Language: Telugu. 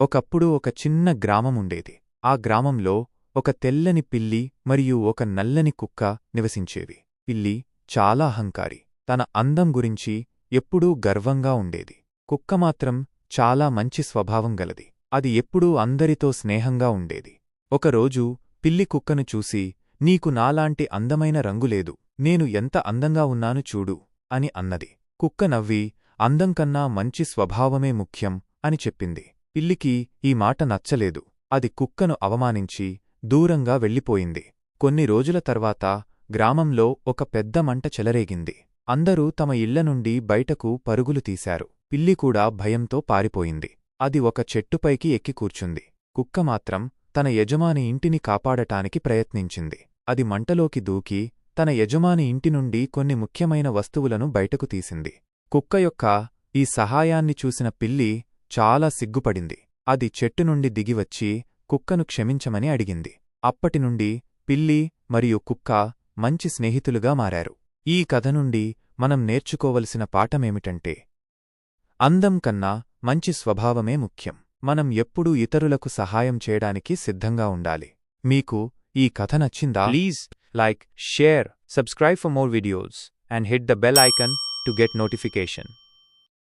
ఒకప్పుడు ఒక చిన్న గ్రామముండేది ఆ గ్రామంలో ఒక తెల్లని పిల్లి మరియు ఒక నల్లని కుక్క నివసించేవి. పిల్లి చాలా అహంకారి. తన అందం గురించి ఎప్పుడూ గర్వంగా ఉండేది. కుక్క మాత్రం చాలా మంచి స్వభావం గలది. అది ఎప్పుడూ అందరితో స్నేహంగా ఉండేది. ఒకరోజు పిల్లి కుక్కను చూసి నీకు నాలాంటి అందమైన రంగులేదు నేను ఎంత అందంగా ఉన్నాను చూడు అని అన్నది. కుక్క నవ్వి అందం కన్నా మంచి స్వభావమే ముఖ్యం అని చెప్పింది. పిల్లికి ఈ మాట నచ్చలేదు. అది కుక్కను అవమానించి దూరంగా వెళ్ళిపోయింది. కొన్ని రోజుల తర్వాత గ్రామంలో ఒక పెద్ద మంట చెలరేగింది. అందరూ తమ ఇళ్ళ నుండి బయటకు పరుగులు తీశారు. పిల్లి కూడా భయంతో పారిపోయింది. అది ఒక చెట్టుపైకి ఎక్కి కూర్చుంది. కుక్క మాత్రం తన యజమాని ఇంటిని కాపాడటానికి ప్రయత్నించింది. అది మంటలోకి దూకి తన యజమాని ఇంటి నుండి కొన్ని ముఖ్యమైన వస్తువులను బయటకు తీసింది. కుక్క యొక్క ఈ సహాయాన్ని చూసిన పిల్లి చాలా సిగ్గుపడింది. అది చెట్టు నుండి దిగివచ్చి కుక్కను క్షమించమని అడిగింది. అప్పటినుండి పిల్లి మరియు కుక్క మంచి స్నేహితులుగా మారారు. ఈ కథ నుండి మనం నేర్చుకోవలసిన పాఠమేమిటంటే అందం కన్నా మంచి స్వభావమే ముఖ్యం. మనం ఎప్పుడూ ఇతరులకు సహాయం చేయడానికి సిద్ధంగా ఉండాలి. మీకు ఈ కథ నచ్చిందా? Please like share subscribe for more videos and hit the bell icon to get notification.